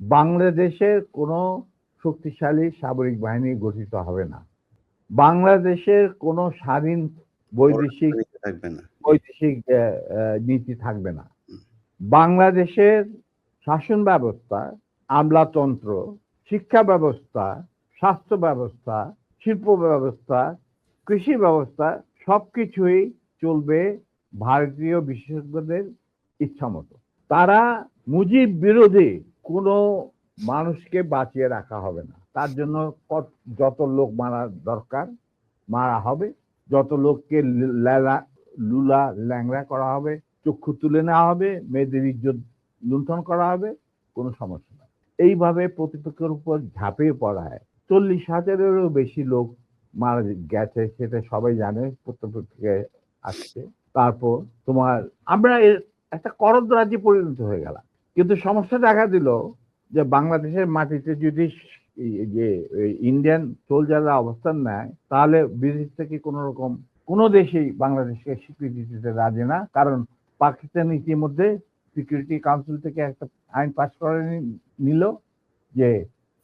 বাংলাদেশের কোনো শক্তিশালী সামরিক বাহিনী গঠিত হবে না। বাংলাদেশের কোনো স্বাধীন বৈদেশিক। বৈদেশিক নীতি থাকবে না। বাংলাদেশের শাসন ব্যবস্থা, আমলাতন্ত্র, শিক্ষা ব্যবস্থা, স্বাস্থ্য ব্যবস্থা, শিল্প ব্যবস্থা, কৃষি ব্যবস্থা সবকিছুই চলবে ভারতীয় বিশেষজ্ঞদের ইচ্ছামত। তারা মুজিব বিরোধী কোনো মানুষকে বাঁচিয়ে রাখা হবে না। তার জন্য যত লোক মারা দরকার মারা হবে। যত লোককে লেলা লুলা ল্যাংড়া করা হবে, চক্ষু তুলে নেওয়া হবে, মেয়েদের ইজ্জত লুণ্ঠন করা হবে, কোনো সমস্যা নাই। এইভাবে প্রতিপক্ষের উপর ঝাঁপিয়ে পড়া হয় চল্লিশ হাজারেরও বেশি লোক মারা গেছে সেটা সবাই জানে প্রত্যেক আসছে। তারপর তোমার আমরা একটা করদ রাজ্যে পরিণত হয়ে গেলাম। কিন্তু সমস্যা দেখা দিল যে বাংলাদেশের মাটিতে যদি যে ইন্ডিয়ান সোলজাররা অবস্থান নেয়, তাহলে বিদেশ থেকে কোনো রকম কোনো দেশেই বাংলাদেশকে স্বীকৃতি দিতে রাজি না। কারণ পাকিস্তান ইতিমধ্যে সিকিউরিটি কাউন্সিল থেকে একটা আইন পাস করে নিল যে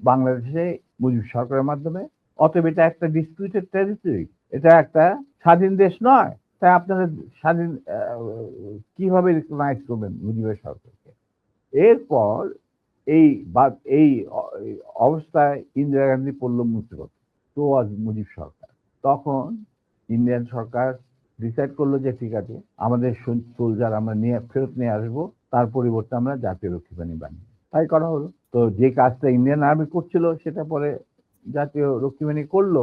বাংলাদেশে মুজিব সরকারের মাধ্যমে অতএব এটা একটা ডিসপিউটেড টেরিটরি। এটা একটা স্বাধীন দেশ নয়। তাই আপনারা স্বাধীন কীভাবে রিকগনাইজ করবেন মুজিবের সরকারকে? এরপর এই এই অবস্থায় ইন্দিরা গান্ধী পড়ল মুসিবত। তো আজ মুজিব সরকার। তখন ইন্ডিয়ান সরকার ডিসাইড করল যে ঠিক আছে আমাদের সোলজার আমরা নিয়ে ফেরত নিয়ে আসব। তার পরিবর্তে আমরা জাতীয় রক্ষী বাহিনী বানিয়ে তাই করা হলো। তো যে কাজটা ইন্ডিয়ান আর্মি করছিল সেটা পরে জাতীয় রক্ষী বাহিনী করল।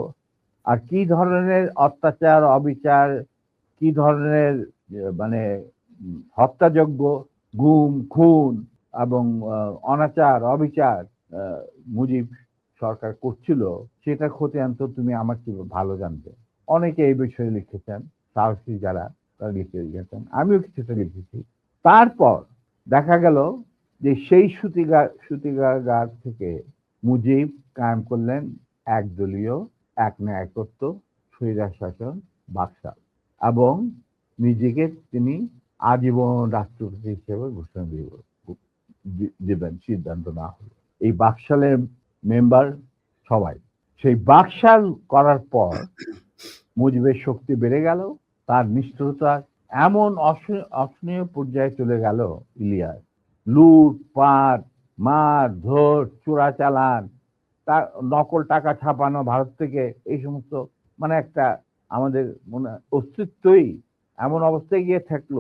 আর কি ধরনের অত্যাচার, অবিচার, কি ধরনের মানে হত্যাযজ্ঞ, গুম, খুন এবং অনাচার, অবিচার মুজিব সরকার করছিল সেটার খতিয়ান তো তুমি আমার কি ভালো জানবে। অনেকে এই বিষয়ে লিখেছেন, সাহসী যারা তারা লিখে গেছেন। আমিও কিছুটা লিখেছি। তারপর দেখা গেল যে সেই সুতিগা সুতিকাগার থেকে মুজিব কায়েম করলেন একদলীয় একনায়কত্ব, স্বৈরাচার শাসন, বাকশাল এবং নিজেকে তিনি আজীবন রাষ্ট্রপতি হিসেবে ঘোষণা দিব দি দিবেন সিদ্ধান্ত না হলো। এই বাকশালের মেম্বার সবাই। সেই বাকশাল করার পর মুজিবের শক্তি বেড়ে গেল। তার নিষ্ঠুরতা এমন অস অসহনীয় পর্যায়ে চলে গেল ইলিয়ার লুট ইলিয়াস। লুটপাট, মারধর, চোরাচালান, তা নকল টাকা ছাপানো ভারত থেকে এই সমস্ত মানে একটা আমাদের মনে অস্তিত্বই এমন অবস্থায় গিয়ে থাকল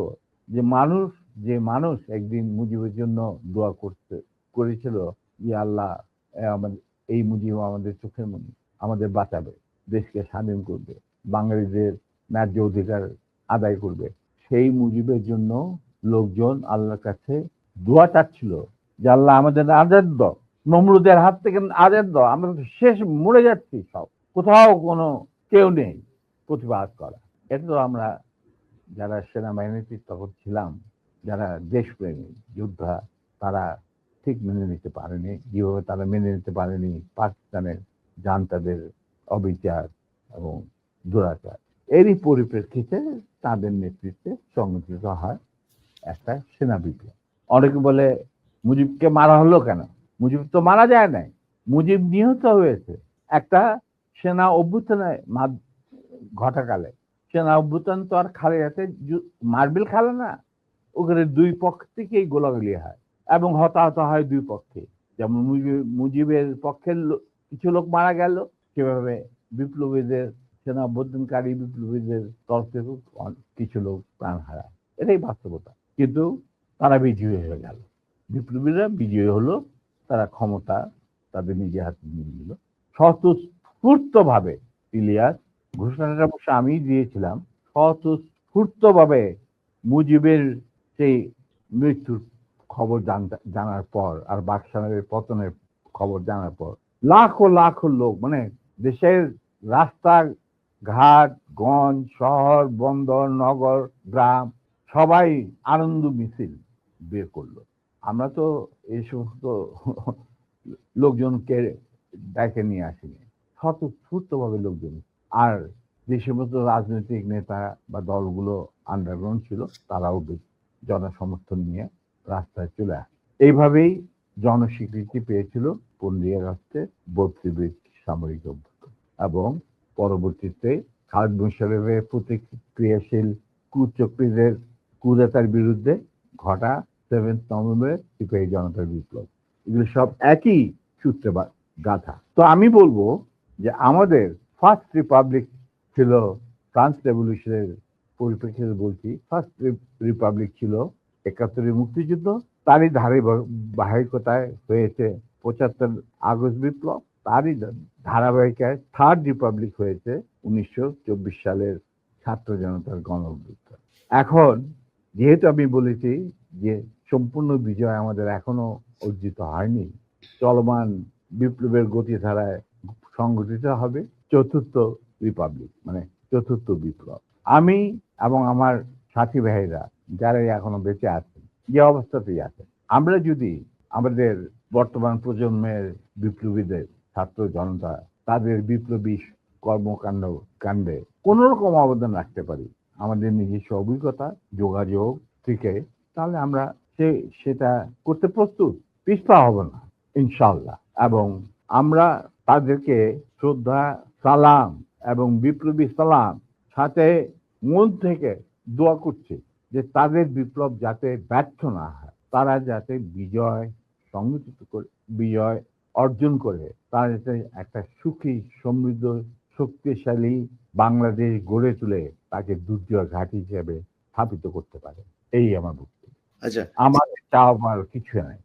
যে মানুষ যে মানুষ একদিন মুজিবের জন্য দোয়া করতে করেছিল যে আল্লাহ আমাদের এই মুজিব আমাদের চোখের মণি, আমাদের বাঁচাবে, দেশকে স্বাধীন করবে, বাঙালিদের ন্যায্য অধিকার আদায় করবে। সেই মুজিবের জন্য লোকজন আল্লাহর কাছে দোয়া চাচ্ছিল যে আল্লাহ আমাদের আজাদ দ নমরুদের হাত থেকে আজাদ দ আমরা শেষ মরে যাচ্ছি সব। কোথাও কোনো কেউ নেই প্রতিবাদ করা। এটা তো আমরা যারা সেনাবাহিনীতে তখন ছিলাম, যারা দেশপ্রেমী, যোদ্ধা, তারা ঠিক মেনে নিতে পারেনি। যেভাবে তারা মেনে নিতে পারেনি, পাকিস্তানের জান্তাদের অবিচার এবং দুরাচার। এরই পরিপ্রেক্ষিতে তাদের নেতৃত্বে সংগঠিত হয় একটা সেনা বিপ্লব। অনেকে বলে, মুজিবকে মারা হলো কেন? মুজিব তো মারা যায় নাই। মুজিব নিহত হয়েছে একটা সেনা অভ্যুত্থানের মাধ ঘটাকালে। সেনা অভ্যুত্থান তো আর খালেদাতে যু মার্বেল খেলে না। ওখানে দুই পক্ষ থেকেই গোলাগুলি হয় এবং হতাহত হয় দুই পক্ষে। যেমন মুজিব মুজিবের পক্ষের কিছু লোক মারা গেল, সেভাবে বিপ্লবীদের সেনা অভ্যুত্থানকারী বিপ্লবীদের তরফ থেকেও অ কিছু লোক প্রাণ হারায়। এটাই বাস্তবতা কিন্তু তারা বিজয়ী হয়ে গেল বিপ্লবীরা বিজয়ী হলো তারা ক্ষমতা তাদের নিজে হাতে নিয়ে নিল স্বতঃস্ফূর্তভাবে ইলিয়াস ঘোষণাটা অবশ্য আমি দিয়েছিলাম স্বতঃস্ফূর্তভাবে মুজিবের সেই মৃত্যুর খবর জানার পর আর বাকশালের পতনের খবর জানার পর লাখো লাখো লোক মানে দেশের রাস্তা ঘাট গঞ্জ, শহর, বন্দর, নগর, গ্রাম, সবাই আনন্দ মিছিল বের করল। আমরা তো এই সমস্ত লোকজনকে ডেকে নিয়ে আসিনি, স্বতঃস্ফূর্তভাবে লোকজন। আর যে সমস্ত রাজনৈতিক নেতা বা দলগুলো আন্ডারগ্রাউন্ড ছিল, তারাও বেশ জনসমর্থন নিয়ে রাস্তায় চলে আসে। এইভাবেই জনস্বীকৃতি পেয়েছিল পনেরোই আগস্টে বত্রিশ সামরিক অভ্যুত্থান এবং পরবর্তীতে খালেদ মুশারফের প্রতিক্রিয়াশীল কুচক্রীদের কুদাতার বিরুদ্ধে ঘটা সেভেন্থ নভেম্বর সিপাহী জনতার বিপ্লব। এগুলো সব একই সূত্রে গাথা। তো আমি বলব যে আমাদের ফার্স্ট রিপাবলিক ছিল ফ্রান্স রেভলিউশনের পরিপ্রেক্ষিতে বলছি ফার্স্ট রিপাবলিক ছিল একাত্তরের মুক্তিযুদ্ধ, তারই ধারে বাহিকতায় হয়েছে পঁচাত্তর আগস্ট বিপ্লব, তারই ধারাবাহিকায় থার্ড রিপাবলিক হয়েছে উনিশশো চব্বিশ সালের ছাত্র জনতার গণ এখন যেহেতু আমি বলেছি যে সম্পূর্ণ বিজয় আমাদের এখনও অর্জিত হয়নি, চলমান বিপ্লবের গতিধারায় সংগঠিত হবে চতুর্থ রিপাবলিক মানে চতুর্থ বিপ্লব। আমি এবং আমার সাথী ভাইরা যারা এখনও বেঁচে আছেন, যে অবস্থাতেই আছেন। আমরা যদি আমাদের বর্তমান প্রজন্মের বিপ্লবীদের, ছাত্র জনতা, তাদের বিপ্লবী কর্মকাণ্ড কাণ্ডে কোন রকম অবদান রাখতে পারি, আমাদের নিজস্ব অভিজ্ঞতা, যোগাযোগ থেকে, তাহলে আমরা সে, সেটা করতে প্রস্তুত। পিছপা হব না ইনশাল্লাহ এবং আমরা তাদেরকে শ্রদ্ধা, সালাম এবং বিপ্লবী সালাম সাথে মন থেকে দোয়া করছে যে তাদের বিপ্লব যাতে ব্যর্থ না হয় তারা যাতে বিজয় সংগঠিত করে বিজয় অর্জন করে তারা যাতে একটা সুখী সমৃদ্ধ শক্তিশালী বাংলাদেশ গড়ে তুলে তাকে দুর্জয় ঘাঁটি হিসেবে স্থাপিত করতে পারে। এই আমার বক্তব্য। আচ্ছা। আমার চাওয়া পাওয়ার কিছু নাই।